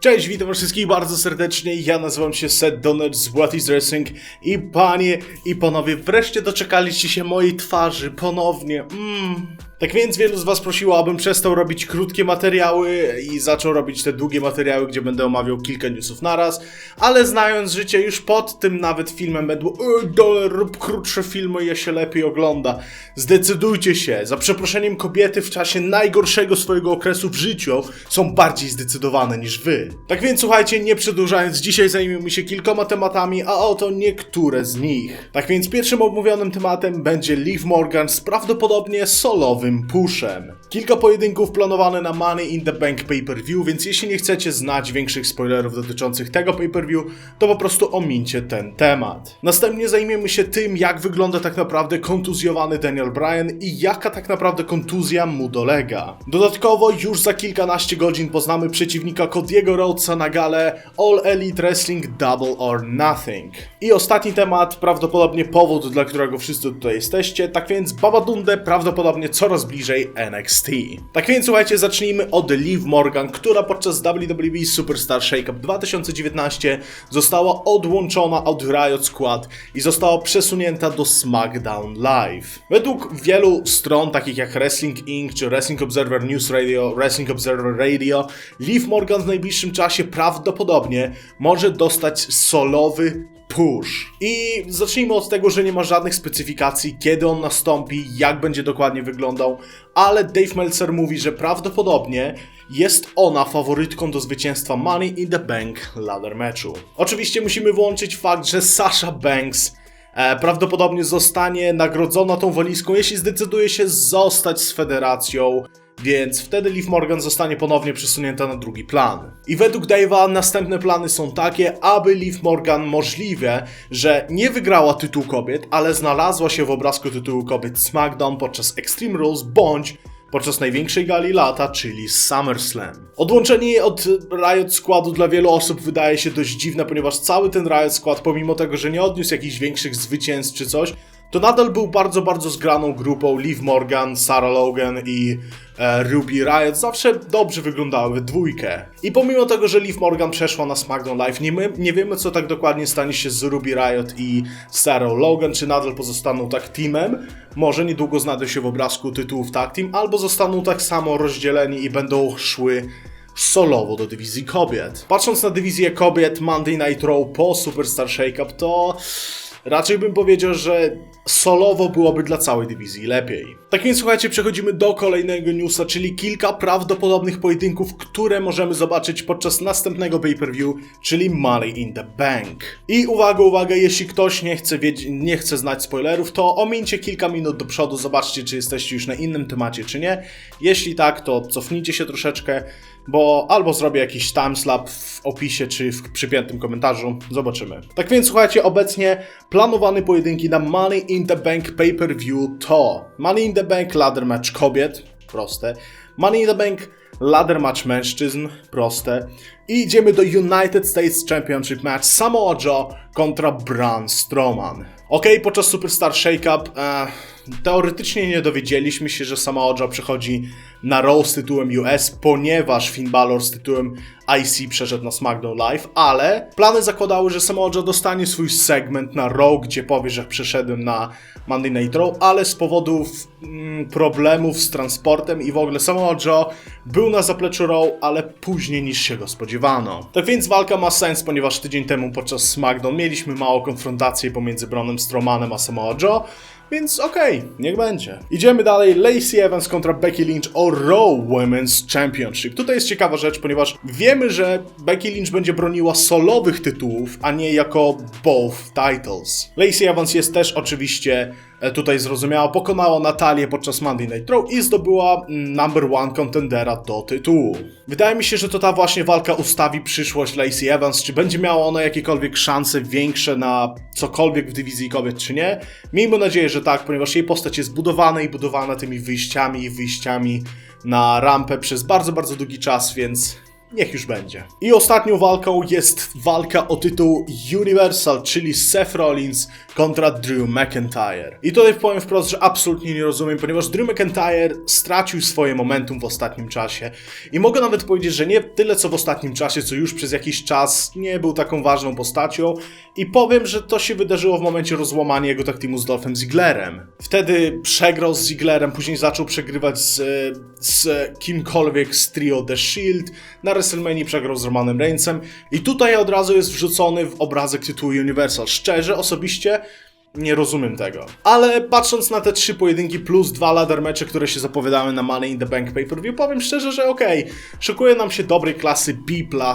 Cześć, witam wszystkich bardzo serdecznie. Ja nazywam się Seth Donner z What is Wrestling i panie i panowie, wreszcie doczekaliście się mojej twarzy ponownie. Mm. Tak więc wielu z was prosiło, abym przestał robić krótkie materiały i zaczął robić te długie materiały, gdzie będę omawiał kilka newsów naraz, ale znając życie już pod tym nawet filmem będą "Ej, Donner, rób krótsze filmy, je się lepiej ogląda. Zdecydujcie się. Za przeproszeniem kobiety w czasie najgorszego swojego okresu w życiu są bardziej zdecydowane niż wy. Tak więc słuchajcie, nie przedłużając, dzisiaj zajmiemy się kilkoma tematami, a oto niektóre z nich. Tak więc pierwszym omówionym tematem będzie Liv Morgan z prawdopodobnie solowym pushem. Kilka pojedynków planowane na Money in the Bank pay-per-view, więc jeśli nie chcecie znać większych spoilerów dotyczących tego pay-per-view, to po prostu omincie ten temat. Następnie zajmiemy się tym, jak wygląda tak naprawdę kontuzjowany Daniel Bryan i jaka tak naprawdę kontuzja mu dolega. Dodatkowo już za kilkanaście godzin poznamy przeciwnika Cody'ego Rhodesa na galę All Elite Wrestling Double or Nothing. I ostatni temat, prawdopodobnie powód, dla którego wszyscy tutaj jesteście, tak więc Babadunde prawdopodobnie coraz bliżej NXT. Tak więc słuchajcie, zacznijmy od Liv Morgan, która podczas WWE Superstar Shakeup 2019 została odłączona od Riot Squad i została przesunięta do SmackDown Live. Według wielu stron, takich jak Wrestling Inc. czy Wrestling Observer News Radio, Wrestling Observer Radio, Liv Morgan w najbliższym czasie prawdopodobnie może dostać solowy push. I zacznijmy od tego, że nie ma żadnych specyfikacji, kiedy on nastąpi, jak będzie dokładnie wyglądał, ale Dave Meltzer mówi, że prawdopodobnie jest ona faworytką do zwycięstwa Money in the Bank ladder meczu. Oczywiście musimy włączyć fakt, że Sasha Banks e, prawdopodobnie zostanie nagrodzona tą walizką, jeśli zdecyduje się zostać z federacją. Więc wtedy Liv Morgan zostanie ponownie przesunięta na drugi plan. I według Dave'a następne plany są takie, aby Liv Morgan możliwe, że nie wygrała tytułu kobiet, ale znalazła się w obrazku tytułu kobiet SmackDown podczas Extreme Rules bądź podczas największej gali lata, czyli SummerSlam. Odłączenie od Riot Squadu dla wielu osób wydaje się dość dziwne, ponieważ cały ten Riot Squad, pomimo tego, że nie odniósł jakichś większych zwycięstw czy coś, to nadal był bardzo, bardzo zgraną grupą. Liv Morgan, Sarah Logan i e, Ruby Riot zawsze dobrze wyglądały dwójkę. I pomimo tego, że Liv Morgan przeszła na SmackDown Live, nie, my, nie wiemy co tak dokładnie stanie się z Ruby Riot i Sarah Logan, czy nadal pozostaną tak teamem, może niedługo znajdą się w obrazku tytułów tag team, albo zostaną tak samo rozdzieleni i będą szły solowo do dywizji kobiet. Patrząc na dywizję kobiet Monday Night Raw po Superstar Shakeup, to raczej bym powiedział, że solowo byłoby dla całej dywizji lepiej. Tak więc słuchajcie, przechodzimy do kolejnego newsa, czyli kilka prawdopodobnych pojedynków, które możemy zobaczyć podczas następnego pay-per-view, czyli Money in the Bank. I uwaga, uwaga, jeśli ktoś nie chce, nie chce znać spoilerów, to omińcie kilka minut do przodu, zobaczcie, czy jesteście już na innym temacie, czy nie. Jeśli tak, to cofnijcie się troszeczkę, bo albo zrobię jakiś timeslap w opisie, czy w przypiętym komentarzu, zobaczymy. Tak więc słuchajcie, obecnie planowane pojedynki na Money in the Bank pay-per-view to Money in the Bank ladder match kobiet, proste, Money in the Bank ladder match mężczyzn, proste i idziemy do United States Championship match Samoa Joe kontra Braun Strowman. Ok, podczas Superstar Shakeup e, teoretycznie nie dowiedzieliśmy się, że Samoa Joe przechodzi na Raw z tytułem US, ponieważ Finn Balor z tytułem IC przeszedł na SmackDown Live, ale plany zakładały, że Samoa Joe dostanie swój segment na Raw, gdzie powie, że przeszedłem na Monday Night Raw, ale z powodów mm, problemów z transportem i w ogóle Samoa Joe był na zapleczu Raw, ale później niż się go spodziewano. Tak więc walka ma sens, ponieważ tydzień temu podczas SmackDown mieliśmy małą konfrontację pomiędzy Branem Strowmanem a Samoa Joe, więc okej, niech będzie. Idziemy dalej. Lacey Evans kontra Becky Lynch o Raw Women's Championship. Tutaj jest ciekawa rzecz, ponieważ wiemy, że Becky Lynch będzie broniła solowych tytułów, a nie jako both titles. Lacey Evans jest też oczywiście tutaj zrozumiała, pokonała Natalię podczas Monday Night Raw i zdobyła mm, number one contendera do tytułu. Wydaje mi się, że to ta właśnie walka ustawi przyszłość Lacey Evans, czy będzie miała ona jakiekolwiek szanse większe na cokolwiek w dywizji kobiet, czy nie. Miejmy nadzieję, że tak, ponieważ jej postać jest budowana i budowana tymi wyjściami i wyjściami na rampę przez bardzo, bardzo długi czas, więc niech już będzie. I ostatnią walką jest walka o tytuł Universal, czyli Seth Rollins kontra Drew McIntyre. I tutaj powiem wprost, że absolutnie nie rozumiem, ponieważ Drew McIntyre stracił swoje momentum w ostatnim czasie. I mogę nawet powiedzieć, że nie tyle co w ostatnim czasie, co już przez jakiś czas nie był taką ważną postacią. I powiem, że to się wydarzyło w momencie rozłamania jego tak teamu z Dolphem Zigglerem. Wtedy przegrał z Zigglerem, później zaczął przegrywać z, z kimkolwiek z trio The Shield. Na WrestleMania przegrał z Romanem Reignsem. I tutaj od razu jest wrzucony w obrazek tytułu Universal. Szczerze, osobiście nie rozumiem tego. Ale patrząc na te trzy pojedynki plus dwa ladder mecze, które się zapowiadały na Money in the Bank pay-per-view, powiem szczerze, że okej, szykuje nam się dobrej klasy B+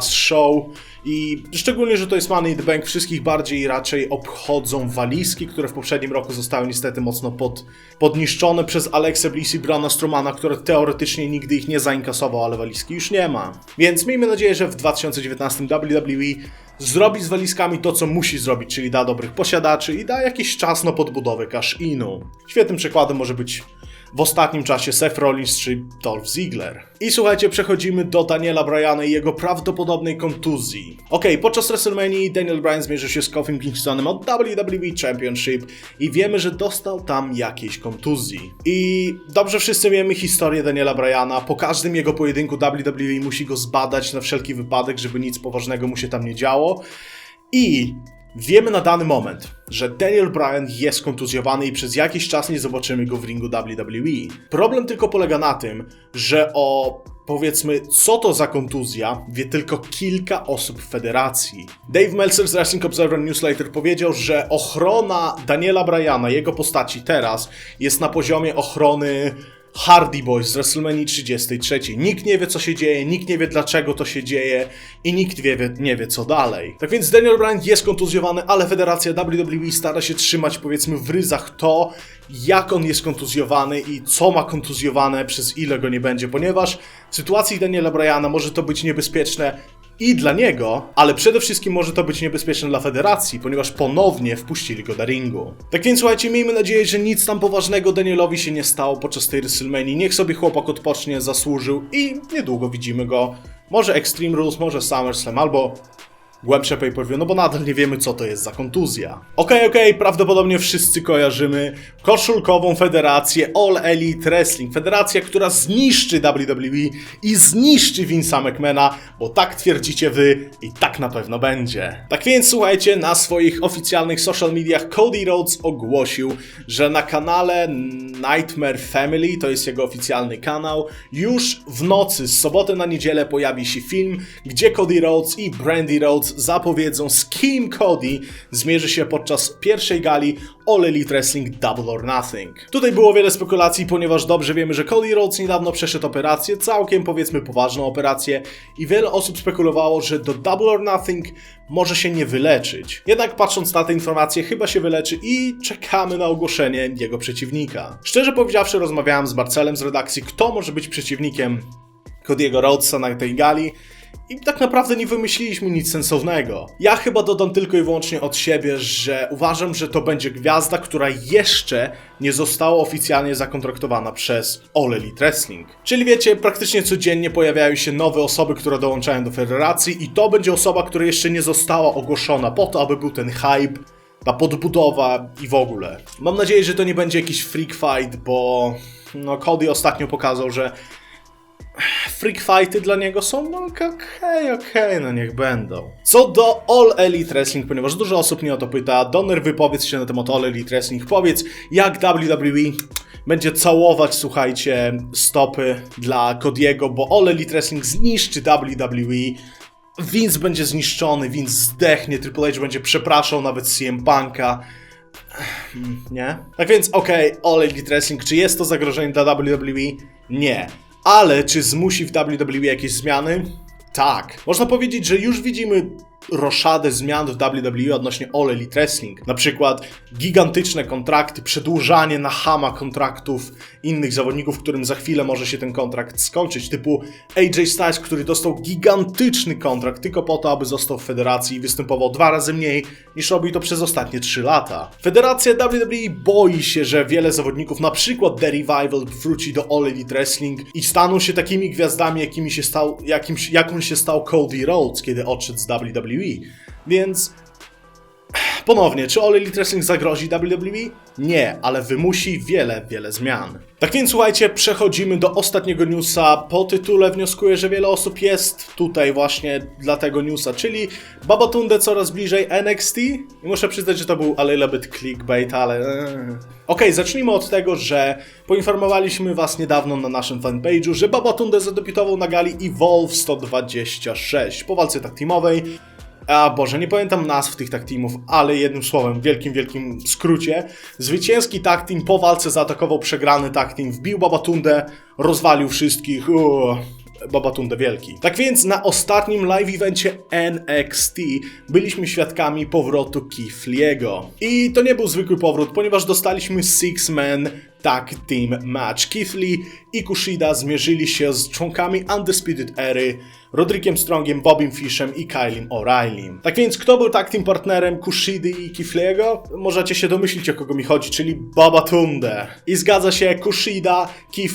show i szczególnie, że to jest Money in the Bank, wszystkich bardziej raczej obchodzą walizki, które w poprzednim roku zostały niestety mocno pod, podniszczone przez Alexa Bliss i Brana Stromana, który teoretycznie nigdy ich nie zainkasował, ale walizki już nie ma. Więc miejmy nadzieję, że w 2019 WWE zrobi z walizkami to, co musi zrobić, czyli da dobrych posiadaczy i da jakiś czas na podbudowę cash-inu. Świetnym przykładem może być w ostatnim czasie Seth Rollins czy Dolph Ziggler. I słuchajcie, przechodzimy do Daniela Bryana i jego prawdopodobnej kontuzji. Okej, podczas WrestleMania Daniel Bryan zmierzył się z Kofi Kingstonem od WWE Championship i wiemy, że dostał tam jakiejś kontuzji. I dobrze wszyscy wiemy historię Daniela Bryana. Po każdym jego pojedynku WWE musi go zbadać na wszelki wypadek, żeby nic poważnego mu się tam nie działo. I Wiemy na dany moment, że Daniel Bryan jest kontuzjowany i przez jakiś czas nie zobaczymy go w ringu WWE. Problem tylko polega na tym, że o powiedzmy, co to za kontuzja, wie tylko kilka osób w federacji. Dave Meltzer z Wrestling Observer Newsletter powiedział, że ochrona Daniela Bryana, jego postaci teraz, jest na poziomie ochrony Hardy Boys z WrestleMania 33. Nikt nie wie, co się dzieje, nikt nie wie, dlaczego to się dzieje i nikt wie, nie wie, co dalej. Tak więc Daniel Bryan jest kontuzjowany, ale federacja WWE stara się trzymać, powiedzmy, w ryzach to, jak on jest kontuzjowany i co ma kontuzjowane, przez ile go nie będzie, ponieważ w sytuacji Daniela Bryana może to być niebezpieczne i dla niego, ale przede wszystkim może to być niebezpieczne dla federacji, ponieważ ponownie wpuścili go do ringu. Tak więc słuchajcie, miejmy nadzieję, że nic tam poważnego Danielowi się nie stało podczas tej WrestleMania. Niech sobie chłopak odpocznie, zasłużył i niedługo widzimy go. Może Extreme Rules, może SummerSlam, albo głębsze pay-per-view, no bo nadal nie wiemy, co to jest za kontuzja. Okej, okay, okej, okay, prawdopodobnie wszyscy kojarzymy koszulkową federację All Elite Wrestling. Federacja, która zniszczy WWE i zniszczy Vince'a McMahona, bo tak twierdzicie wy i tak na pewno będzie. Tak więc słuchajcie, na swoich oficjalnych social mediach Cody Rhodes ogłosił, że na kanale Nightmare Family, to jest jego oficjalny kanał, już w nocy z soboty na niedzielę pojawi się film, gdzie Cody Rhodes i Brandy Rhodes zapowiedzą, z kim Cody zmierzy się podczas pierwszej gali All Elite Wrestling Double or Nothing. Tutaj było wiele spekulacji, ponieważ dobrze wiemy, że Cody Rhodes niedawno przeszedł operację, całkiem powiedzmy poważną operację i wiele osób spekulowało, że do Double or Nothing może się nie wyleczyć. Jednak patrząc na te informacje, chyba się wyleczy i czekamy na ogłoszenie jego przeciwnika. Szczerze powiedziawszy, rozmawiałem z Marcelem z redakcji, kto może być przeciwnikiem Cody'ego Rhodesa na tej gali i tak naprawdę nie wymyśliliśmy nic sensownego. Ja chyba dodam tylko i wyłącznie od siebie, że uważam, że to będzie gwiazda, która jeszcze nie została oficjalnie zakontraktowana przez All Elite Wrestling. Czyli wiecie, praktycznie codziennie pojawiają się nowe osoby, które dołączają do federacji i to będzie osoba, która jeszcze nie została ogłoszona po to, aby był ten hype, ta podbudowa i w ogóle. Mam nadzieję, że to nie będzie jakiś freak fight, bo no Cody ostatnio pokazał, że freak fighty dla niego są, no okej, okay, okej, okay, no niech będą. Co do All Elite Wrestling, ponieważ dużo osób mnie o to pyta, Donner wypowiedz się na temat All Elite Wrestling, powiedz jak WWE będzie całować, słuchajcie, stopy dla Cody'ego, bo All Elite Wrestling zniszczy WWE, Vince będzie zniszczony, Vince zdechnie, Triple H będzie przepraszał nawet CM Punk'a, nie? Tak więc okej, okay, All Elite Wrestling, czy jest to zagrożenie dla WWE? Nie. Ale czy zmusi w WWE jakieś zmiany? Tak. Można powiedzieć, że już widzimy roszadę zmian w WWE odnośnie All Elite Wrestling. Na przykład gigantyczne kontrakty, przedłużanie na hama kontraktów innych zawodników, którym za chwilę może się ten kontrakt skończyć, typu AJ Styles, który dostał gigantyczny kontrakt tylko po to, aby został w federacji i występował dwa razy mniej niż robił to przez ostatnie 3 lata. Federacja WWE boi się, że wiele zawodników, na przykład The Revival, wróci do All Elite Wrestling i staną się takimi gwiazdami, jakimi się stał, jakimś, jaką się stał Cody Rhodes, kiedy odszedł z WWE. Więc Ponownie, czy All Elite Wrestling zagrozi WWE? Nie, ale wymusi wiele, wiele zmian. Tak więc słuchajcie, przechodzimy do ostatniego newsa. Po tytule wnioskuję, że wiele osób jest tutaj właśnie dla tego newsa, czyli Babatunde coraz bliżej NXT. I muszę przyznać, że to był a little bit clickbait, ale... eee. Okej, zacznijmy od tego, że poinformowaliśmy was niedawno na naszym fanpage'u, że Babatunde zadebiutował na gali Evolve 126 po walce tak teamowej. A Boże, nie pamiętam nazw tych tag teamów, ale jednym słowem, wielkim, wielkim skrócie. Zwycięski tag team po walce zaatakował przegrany tag team, wbił Babatundę, rozwalił wszystkich. Uuu. Babatunde wielki. Tak więc na ostatnim live evencie NXT byliśmy świadkami powrotu Keith Lee'ego. I to nie był zwykły powrót, ponieważ dostaliśmy Six Man Tag Team Match. Keith Lee i Kushida zmierzyli się z członkami Undisputed Ery, Rodrickiem Strongiem, Bobim Fishem i Kylem O'Reillym. Tak więc kto był tag team partnerem Kushidy i Keith Lee'ego? Możecie się domyślić o kogo mi chodzi, czyli Babatunde. I zgadza się, Kushida,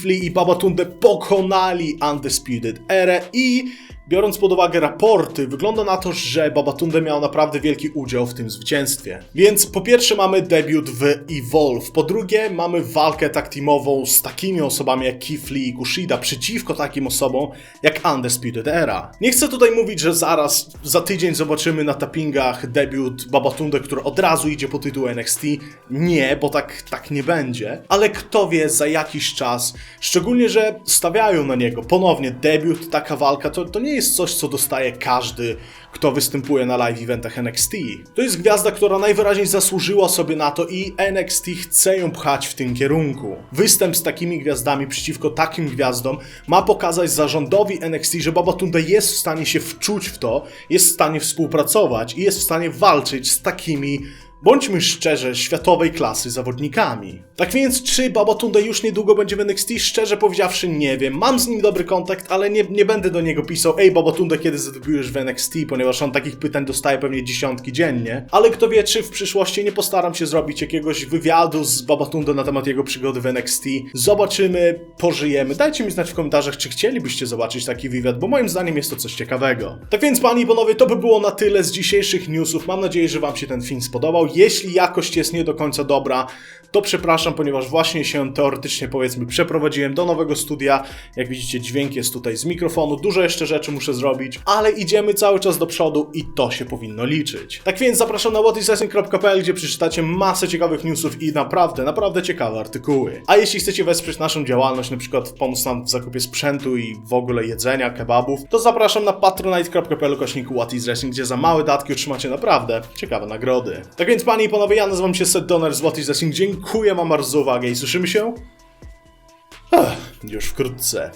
Lee i Babatunde pokonali Undisputed Erę i Biorąc pod uwagę raporty, wygląda na to, że Babatunde miał naprawdę wielki udział w tym zwycięstwie. Więc po pierwsze mamy debiut w Evolve, po drugie mamy walkę tak teamową z takimi osobami jak Lee i Kushida przeciwko takim osobom jak Undisputed Era. Nie chcę tutaj mówić, że zaraz, za tydzień zobaczymy na tappingach debiut Babatunde, który od razu idzie po tytuł NXT. Nie, bo tak, tak nie będzie. Ale kto wie za jakiś czas, szczególnie, że stawiają na niego ponownie debiut, taka walka, to, to nie jest coś, co dostaje każdy, kto występuje na live eventach NXT. To jest gwiazda, która najwyraźniej zasłużyła sobie na to i NXT chce ją pchać w tym kierunku. Występ z takimi gwiazdami przeciwko takim gwiazdom ma pokazać zarządowi NXT, że Babatunde jest w stanie się wczuć w to, jest w stanie współpracować i jest w stanie walczyć z takimi Bądźmy szczerze, światowej klasy zawodnikami. Tak więc, czy Babatunde już niedługo będzie w NXT? Szczerze powiedziawszy, nie wiem. Mam z nim dobry kontakt, ale nie, nie będę do niego pisał Ej, Babatunde, kiedy zadebiujesz w NXT? Ponieważ on takich pytań dostaje pewnie dziesiątki dziennie. Ale kto wie, czy w przyszłości nie postaram się zrobić jakiegoś wywiadu z Babatunde na temat jego przygody w NXT. Zobaczymy, pożyjemy. Dajcie mi znać w komentarzach, czy chcielibyście zobaczyć taki wywiad, bo moim zdaniem jest to coś ciekawego. Tak więc, panie i panowie, to by było na tyle z dzisiejszych newsów. Mam nadzieję, że wam się ten film spodobał. Jeśli jakość jest nie do końca dobra, to przepraszam, ponieważ właśnie się teoretycznie powiedzmy przeprowadziłem do nowego studia. Jak widzicie, dźwięk jest tutaj z mikrofonu, dużo jeszcze rzeczy muszę zrobić, ale idziemy cały czas do przodu i to się powinno liczyć. Tak więc zapraszam na whatiswrestling.pl, gdzie przeczytacie masę ciekawych newsów i naprawdę, naprawdę ciekawe artykuły. A jeśli chcecie wesprzeć naszą działalność, na przykład pomóc nam w zakupie sprzętu i w ogóle jedzenia, kebabów, to zapraszam na patronite.pl kośniku whatiswrestling, gdzie za małe datki otrzymacie naprawdę ciekawe nagrody. Tak więc panie i panowie, ja nazywam się Seth Donner z What. Dziękuję wam bardzo za uwagę i słyszymy się Ech, już wkrótce.